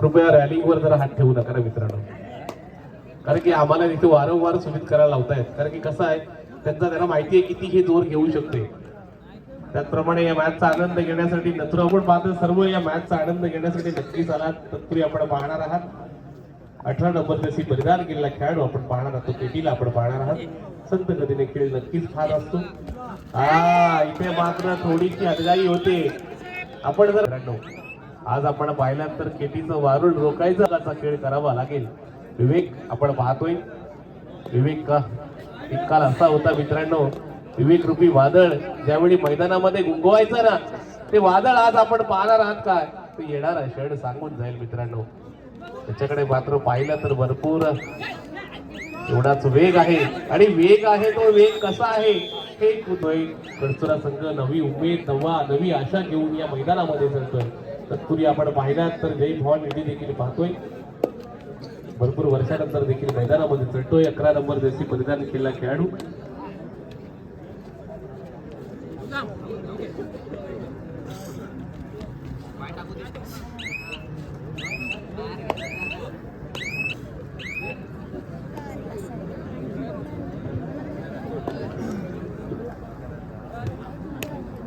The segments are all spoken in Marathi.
कृपया रॅलिंगवर जरा हात ठेवू नका ना मित्रांनो. कारण की आम्हाला तिथे वारंवार सुमित करायला लावतायत. कारण की कसं आहे त्यांचा त्यांना माहिती आहे किती हे जोर घेऊ शकते. त्याचप्रमाणे या मॅचचा आनंद घेण्यासाठी नथुरा आपण पाहतो सर्व या मॅचचा आनंद घेण्यासाठी नक्कीच आलात. तत्पूर्वी आपण पाहणार आहात. अठरा नंबर जशी परिधान केलेला खेळाडू आपण पाहणार आहोत. पेटीला आपण पाहणार आहात. संत गतीने खेळ नक्कीच फार असतो. हा इथे मात्र थोडीशी अडगाई होते. आपण जर आज आपण पाहिल्यानंतर केटीचं वारुळ रोखायचा असा खेळ करावा लागेल. विवेक आपण पाहतोय. विवेक का? एक काल असा होता मित्रांनो. विवेक रूपी वादळ ज्यावेळी मैदानामध्ये गुंगवायचं ना ते वादळ आज आपण पाहणार आहात काय? ते येणार आहे शेड सांगून जाईल मित्रांनो. त्याच्याकडे मात्र पाहिलं तर भरपूर एवढाच वेग आहे. आणि वेग आहे तो वेग कसा आहे हे कुतोय कडचुरा संघ नवी उमेद नवा नवी आशा घेऊन या मैदानामध्ये चढतोय तत्पूर्वी आपण पाहिल्यात तर जय भवान रेड्डी देखील पाहतोय. भरपूर वर्षानंतर देखील मैदानामध्ये चढतोय. अकरा नंबर जशी परिधान केला खेळाडू.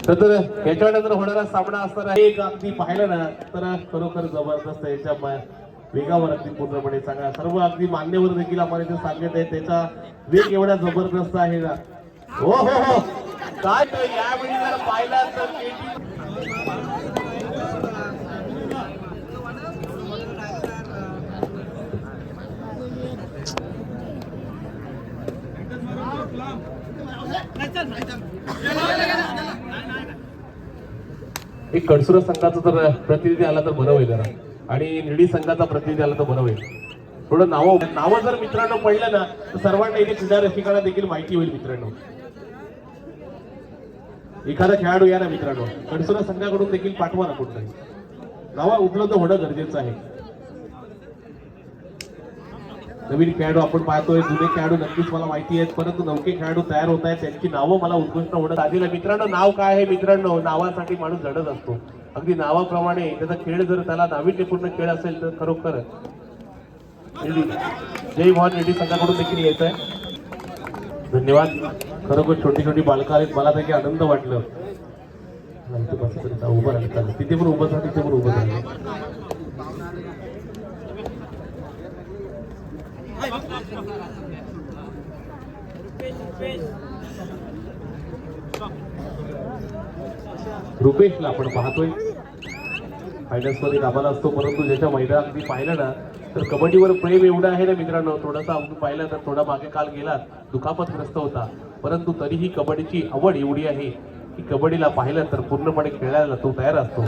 तर याच्यानंतर होणारा सामना असताना एक अगदी पाहिलं ना तर खरोखर जबरदस्त याच्या मा- वेगावर अगदी पूर्णपणे सांगा सर्व अगदी मान्यवर देखील आम्हाला इथे सांगत आहे त्याचा वेग एवढा जबरदस्त आहे ना. हो हो हो. काय यावेळी जर पाहिला तर KT एक कडसुरा संघाचा जर प्रतिनिधी आला तर बरं होईल जरा. आणि निडी संघाचा प्रतिनिधी आला तर बरं होईल. थोडं नावं नावं जर मित्रांनो पडलं ना तर सर्वांना इथे क्रीडा रसिकांना देखील माहिती होईल मित्रांनो. एखादा खेळाडू या ना मित्रांनो. कडसुरा संघाकडून देखील पाठवा ना कुठलाही नावा उपलब्ध होणं गरजेचं आहे. नवीन खेळाडू आपण पाहतोय जुने खेळाडू नक्कीच मला माहिती आहेत. परंतु नवके खेळाडू तयार होत आहेत त्यांची नावं मला उत्कृष्ट होणार साधील आहे. मित्रांनो नाव काय आहे? मित्रांनो नावासाठी माणूस झडत असतो. अगदी नावाप्रमाणे त्याचा खेळ जर त्याला नाविन्यपूर्ण खेळ असेल तर खरोखर जय मोहन रेड्डी संघाकडून देखील येत आहे. धन्यवाद. खरोखर छोटी छोटी बालकं आहेत. मला देखील आनंद वाटलं. उभं राहिलं. चालेल तिथे पण उभं झालं तिथे पण उभं राहिलं रुपेशला आपण पाहतोय. फायनल्समध्ये कामाला असतो परंतु ज्याच्या मैदानात अगदी पाहिलं ना तर कबड्डीवर प्रेम एवढं आहे ना मित्रांनो थोडासा अगदी पाहिलं तर थोडा मागे काल गेला दुखापतग्रस्त होता. परंतु तरीही कबड्डीची आवड एवढी आहे की कबड्डीला पाहिलं तर पूर्णपणे खेळायला तो तयार असतो.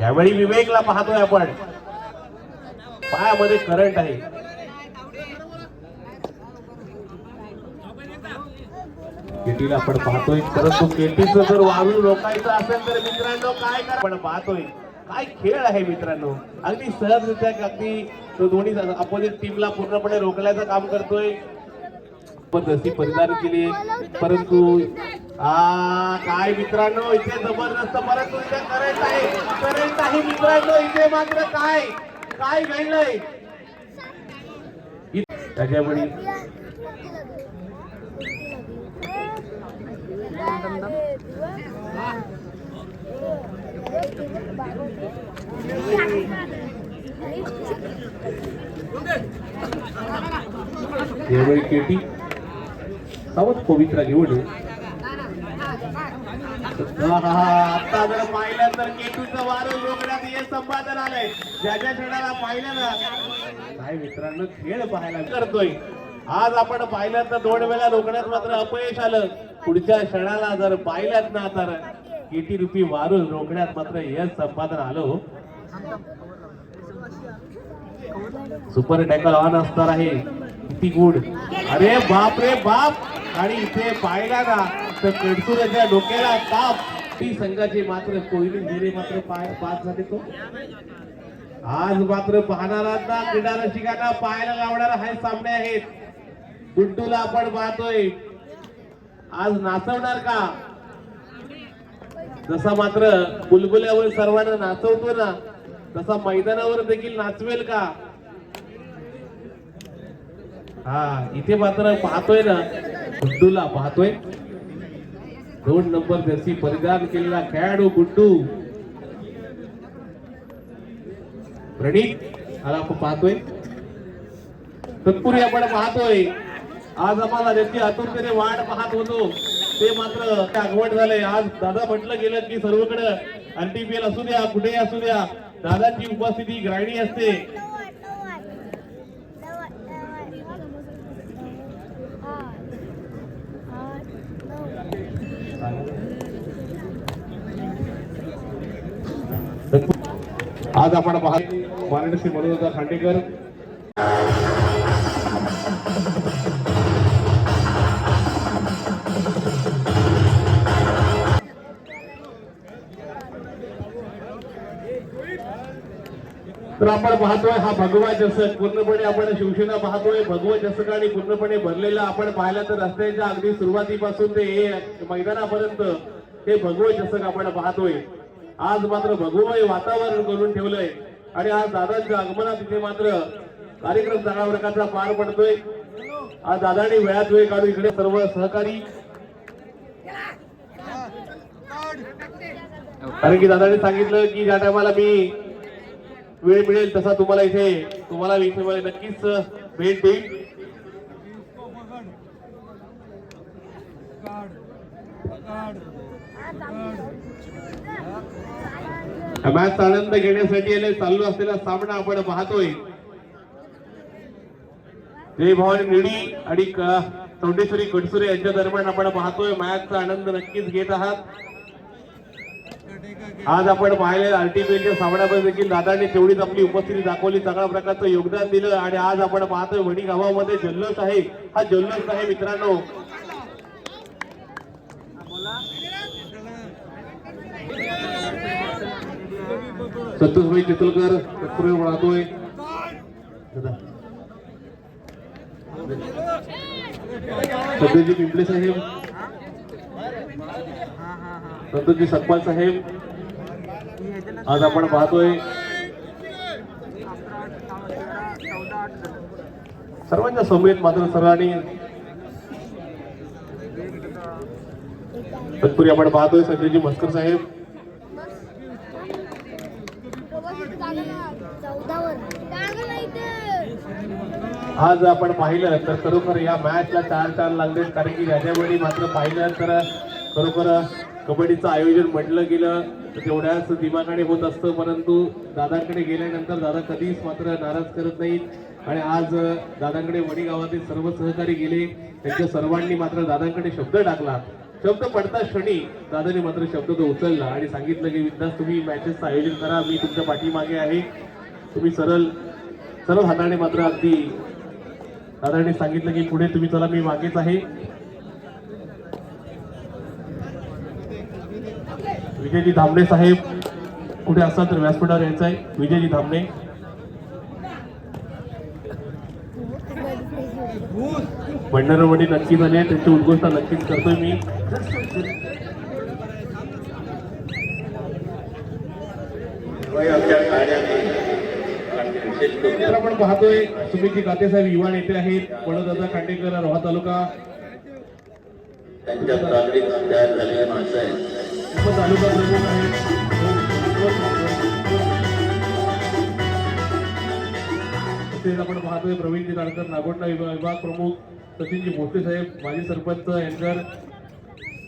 यावेळी विवेकला पाहतोय आपण. पायामध्ये करंट आहे. केटीला आपण पाहतोय. परंतु केटीचं जर वाळू रोखायचं असेल तर मित्रांनो काय आपण पाहतोय. काय खेळ आहे मित्रांनो. अगदी सहजरित्या अगदी तो दोन्ही अपोजिट टीमला पूर्णपणे रोखल्याचं काम करतोय. जशी परिधान केली परंतु काय मित्रांनो इथे जबरदस्त परंतु इथे करंट आहे. करंट आहे मित्रांनो इथे मात्र काय? काय घडलंय? त्याच्यामुळे यावेळी केटी सावध पवित्रा घेऊन आता जर पाहिलं तर केटूचं वारं रोखण्यात हे संपादन आलंय. ज्याच्या खेळाला पाहिलं ना काय मित्रांनो खेळ पाहायला करतोय. आज आपण पाहिलं तर दोन वेळा रोखण्यात मात्र अपयश आलं. पुढच्या क्षणाला जर पाहिल्यात ना तर किती रुपी वारून रोखण्यात मात्र यश संपादन आलो सुपर टॅकल ऑन असणार आहे. किती गुड अरे बाप रे बाप. आणि इथे पाहिला ना तर कडसुराच्या डोक्याला ताप. ती संघाचे मात्र कोयली हिरे मात्र पाय पास झाले तो. आज मात्र पाहणाऱ्यांना क्रीडा रसिकांना पाहायला लावणार हे सामने आहेत. गुड्डूला आपण पाहतोय. आज नाचवणार का? जसा मात्र बुलबुल्यावर सर्वांना नाचवतो ना तसा मैदानावर देखील नाचवेल का? हा इथे मात्र पाहतोय ना गुड्डूला पाहतोय. दोन नंबर जर्सी परिधान केलेला खेळाडू गुड्डू. प्रणित आला आपण पाहतोय. तत्पूर्वी आपण पाहतोय. आज आम्हाला ज्याची आतुरतेने वाट पाहत होतो. ते मात्र आगवड झालंय आज दादा म्हटलं गेलं की सर्वकडे आरटीपीएल असू द्या कुठेही असू द्या दादाची उपस्थिती ग्रायणी असते. आज आपण पाहत माननीय श्री मनोज खांडेकर. तर आपण पाहतोय हा भगवा जसक पूर्णपणे आपण शिवसेना पाहतोय भगवा जसक आणि पूर्णपणे भरलेला आपण पाहिला तर रस्त्याच्या अगदी सुरुवातीपासून ते हे मैदानापर्यंत हे भगवं जसक आपण पाहतोय. आज मात्र भगवय वातावरण करून ठेवलंय. आणि आज दादांच्या आगमनात इथे मात्र कार्यक्रम चांगल्या प्रकारचा पार पडतोय. आज दादांनी वेळात वेळ काढून इकडे सर्व सहकारी. कारण की दादाने सांगितलं की ज्या टायमाला मी वेळ मिळेल तसा तुम्हाला इथे तुम्हाला इथे नक्कीच भेट देईल मॅच आनंद घेण्यासाठी चालू असलेला सामना आपण पाहतोय. जय भवानी निडी आणि चौंडेश्वरी कडसुरे यांच्या दरम्यान आपण पाहतोय. मॅचचा आनंद नक्कीच घेत आहात. आज आपण पाहिले आरटीपीएलच्या सामन्यामध्ये देखील दादांनी तेवढीच आपली उपस्थिती दाखवली सगळ्या प्रकारचं योगदान दिलं आणि आज आपण पाहतोय वणी गावामध्ये जल्लोष आहे. हा जल्लोष आहे मित्रांनो. सतोषभाई चितलकर तत्पूर्वी राहतोय सध्याजी पिंपळे साहेब. संतोषजी सकपाल साहेब. आज आपण पाहतोय सर्वांच्या समवेत मात्र सर्वांनी तत्पूर्वी आपण पाहतोय संजयजी मस्कर साहेब. आज आपण पाहिलं तर खरोखर या मॅचला चार चार लागले कारण की याच्यावेळी मात्र पाहिलं तर खरोखर कबड्डीचं आयोजन म्हटलं गेलं. तेवढ्याच दिमागाने होत असतं परंतु दादांकडे गेल्यानंतर दादा कधीच मात्र नाराज करत नाहीत. आणि आज दादांकडे वडी गावातील सर्व सहकारी गेले. त्यांच्या सर्वांनी मात्र दादांकडे शब्द टाकला. शब्द पडता क्षणी दादाने मात्र शब्द तो उचलला आणि सांगितलं की विद्यास तुम्ही मॅचेसचं आयोजन करा. मी तुमच्या पाठीमागे आहे. तुम्ही सरळ सरळ हाताने मात्र अगदी दादाने सांगितलं की पुढे तुम्ही चला मी मागेच आहे. विजयजी धामणे साहेब. कुठे असतात तर व्यासपीठावर यायचं आहे विजयजी धामणे. भंडारवाडी नक्की झाले त्यांची उद्घोषणा नक्कीच करतोय मी. आपण पाहतोय सुमितजी काते साहेब युवा नेते आहेत. वडोदादा खांडेकर रोहा तालुका. त्यांच्या प्रागडीत तयार झालेली माणसं आहेत. तालुका प्रमुख आहेत तसेच आपण पाहतोय प्रवीणजी तारकर नागोंडा विभाग विभाग प्रमुख सचिनजी भोसले साहेब माजी सरपंच एनकर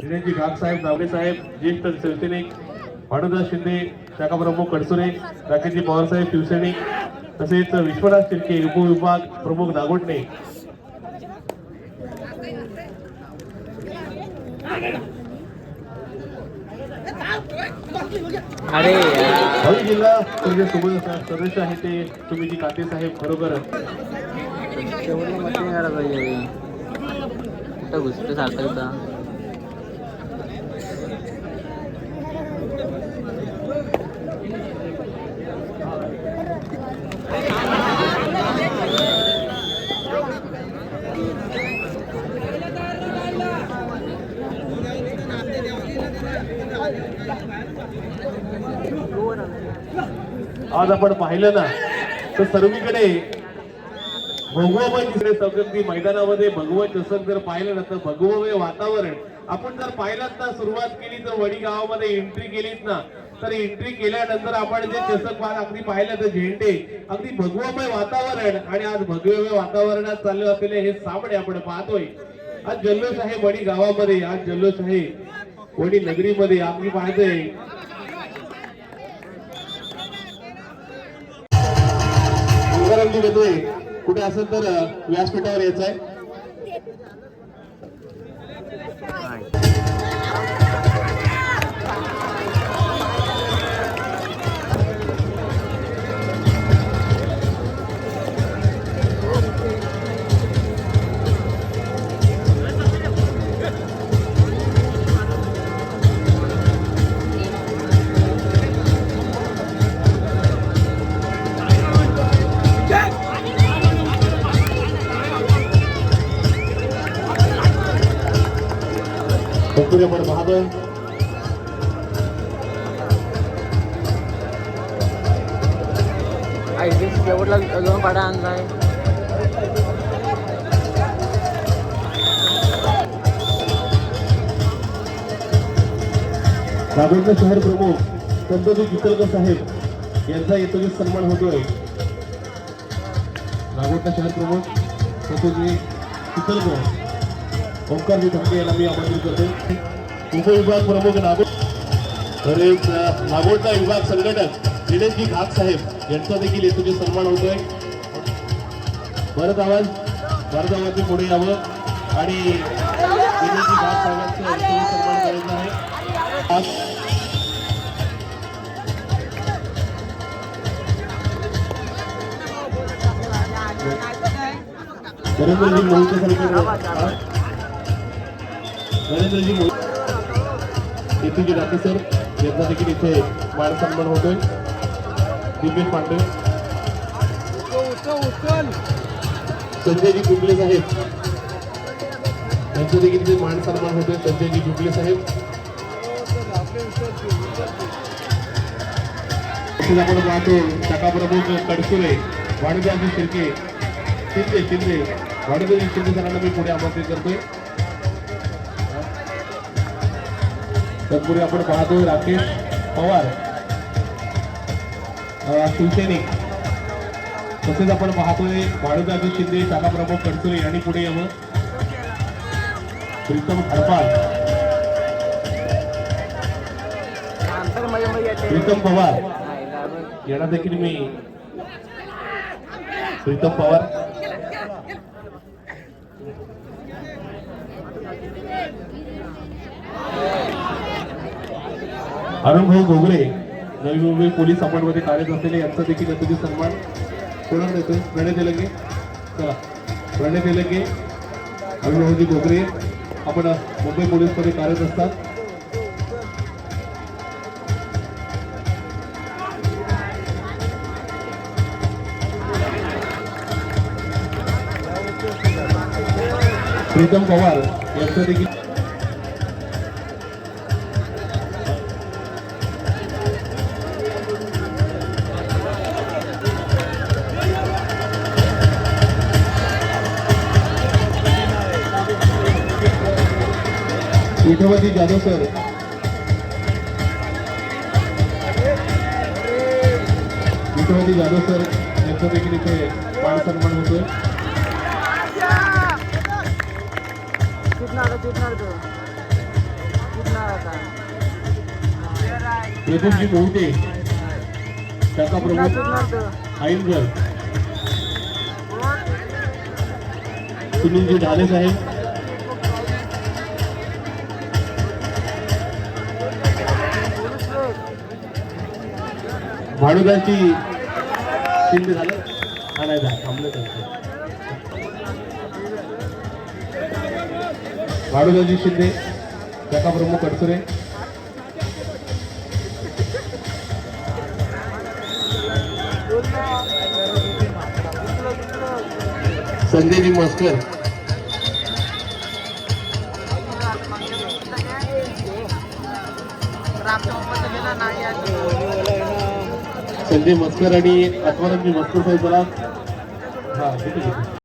दिनेशजी घाग साहेब नावडे साहेब ज्येष्ठ शिवसैनिक भानुदास शिंदे शाखा प्रमुख कडसुरे राकेशजी पवार साहेब शिवसैनिक तसेच विश्वनाथ शिर्के उपविभाग प्रमुख नागोटणे अरे जिल्हा परिषद सोबत सदस्य आहे ते तुम्ही जी काते साहेब खरोखर तेवढी मती करायला पाहिजे. कुठं घुसतं सारखं आज आपण पाहिलं ना तर सर्वीकडे भगवमय तिकडे सगळी मैदानामध्ये भगवत चषक जर पाहिलं ना तर भगवमय वातावरण. आपण जर पाहिलात ना सुरुवात केली तर वडी गावामध्ये एंट्री केलीच ना तर एंट्री केल्यानंतर आपण जे चषक अगदी पाहिलं तर झेंडे अगदी भगवमय वातावरण आणि आज भगवमय वातावरणात चालू असलेले हे सामने आपण पाहतोय. आज जल्लोष आहे वडी गावामध्ये आज जल्लोष आहे कोणी नगरीमध्ये आम्ही पाहतोय. कुठे असेल तर व्यासपीठावर यायचं आहे पाहतोय आयडी शेवटला दोन पाडा आणलाय. नागोडचा शहर प्रमुख संतोजी चितलकर साहेब यांचा येतोय सन्मान होतोय. नागोडचा शहर प्रमुख संतोजी चितलकर ओंकारजी धमके यांना मी आमंत्रित करतो उपविभाग प्रमुख नागोड तसेच अ, नागोडचा विभाग संघटक दिनेशजी घात साहेब यांचा देखील येतोय सन्मान होतोय. परत आवाज भरत आवाज पुढे यावं. आणि दिनेशजी घात साहेबांचं सन्मान करायचा आहे. नरेंद्रजी मोहिते नरेंद्रजी मोहिते येथील राठी सर यांचा देखील इथे मान सन्मान होतोय. दिपेश पांडे. संजयजी गुगले साहेब. यांचा देखील इथे मान सन्मान होतोय. संजयजी गुगले साहेब. तसेच आपण पाहतो शाखा प्रमुख कडसुरे वाणिज्याजी शिर्के शिंदे शिंदे. वाणिज्याजी शिंदे सरांना मी पुढे आमंत्रित करतोय. तत्पूर्वी आपण पाहतोय राकेश पवार शिवसैनिक. तसेच आपण पाहतोय वाणिज्याजी शिंदे शाखा प्रमुख कडसुरे यांनी पुढे यावं. प्रीतम हरपाल प्रीतम पवार. यांना देखील मी प्रीतम पवार. अरुणभाऊ घोगरे नवी मुंबई पोलीसमध्ये कार्यरत असलेले यांचा देखील अतिथी सन्मान करून देतो प्रणय तेलंगे? चला. प्रणय तेलंगे अरुणभाऊजी घोगरे आपण मुंबई पोलीसमध्ये कार्यरत असतात. प्रीतम पवार यांचं देखील विठोबाजी जाधव सर विठोबाजी जाधव सर यांचा देखील इथे मान सन्मान होतोय. प्रदीपजी मोहिते सुटणार तो. आईनगर सुनीलजी ढाले साहेब. भाडुदाची शिंदे झालं. हा नाही झालं. थांबलं त्यांचं. भाडुदाजी शिंदे शाखा प्रमुख अडसरे संजयजी मस्कर. संजय मस्कर आणि आत्मानंद मस्कर साहेब मला हा ठीक आहे